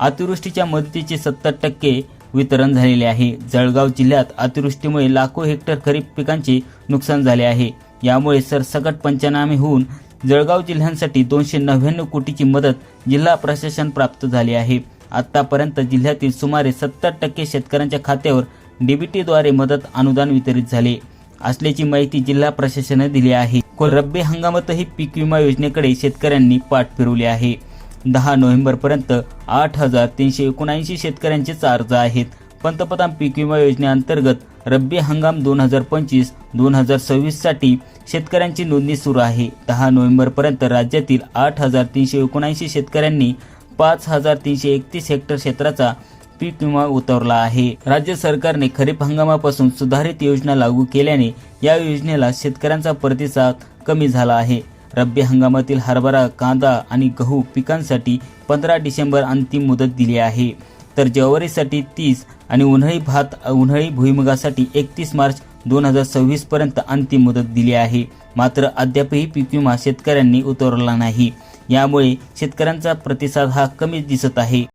अतिवृष्टीच्या मदतीचे सत्तर टक्के वितरण झालेले आहे. जळगाव जिल्ह्यात अतिवृष्टीमुळे लाखो हेक्टर खरीप पिकांचे नुकसान झाले आहे. यामुळे सरसकट पंचनामे होऊन जळगाव जिल्ह्यांसाठी दोनशे नव्याण्णव कोटीची मदत जिल्हा प्रशासन प्राप्त झाली आहे. आतापर्यंत जिल्ह्यातील सुमारे सत्तर टक्के शेतकऱ्यांच्या खात्यावर डीबीटीद्वारे मदत अनुदान वितरित झाले. असल्याची माहिती जिल्हा प्रशासनाने दिली आहे. रब्बी हंगामातही पीक विमा योजनेकडे शेतकऱ्यांनी पाठ फिरवली आहे. दहा नोव्हेंबरपर्यंत आठ हजार तीनशे एकोणऐंशी शेतकऱ्यांचेच अर्ज आहेत. पंतप्रधान पीक विमा योजनेअंतर्गत रब्बी हंगाम दोन हजार पंचवीस दोन हजार सव्वीससाठी शेतकऱ्यांची नोंदणी सुरू आहे. दहा नोव्हेंबरपर्यंत राज्यातील आठ हजार तीनशे एकोणऐंशी शेतकऱ्यांनी पाच हजार तीनशे एकतीस हेक्टर क्षेत्राचा पीक विमा उतरला आहे. राज्य सरकारने खरीप हंगामापासून सुधारित योजना लागू केल्याने या योजनेला शेतकऱ्यांचा प्रतिसाद कमी झाला आहे. रब्बी हंगामातील हरभरा कांदा आणि गहू पिकांसाठी पंधरा डिसेंबर अंतिम मुदत दिली आहे. तर ज्वारीसाठी तीस आणि उन्हाळी भात उन्हाळी भुईमुगासाठी एकतीस मार्च दोन हजार सव्वीस पर्यंत अंतिम मुदत दिली आहे. मात्र अद्यापही पीक विमा शेतकऱ्यांनी उतरवला नाही. यामुळे शेतकऱ्यांचा प्रतिसाद हा कमी दिसत आहे.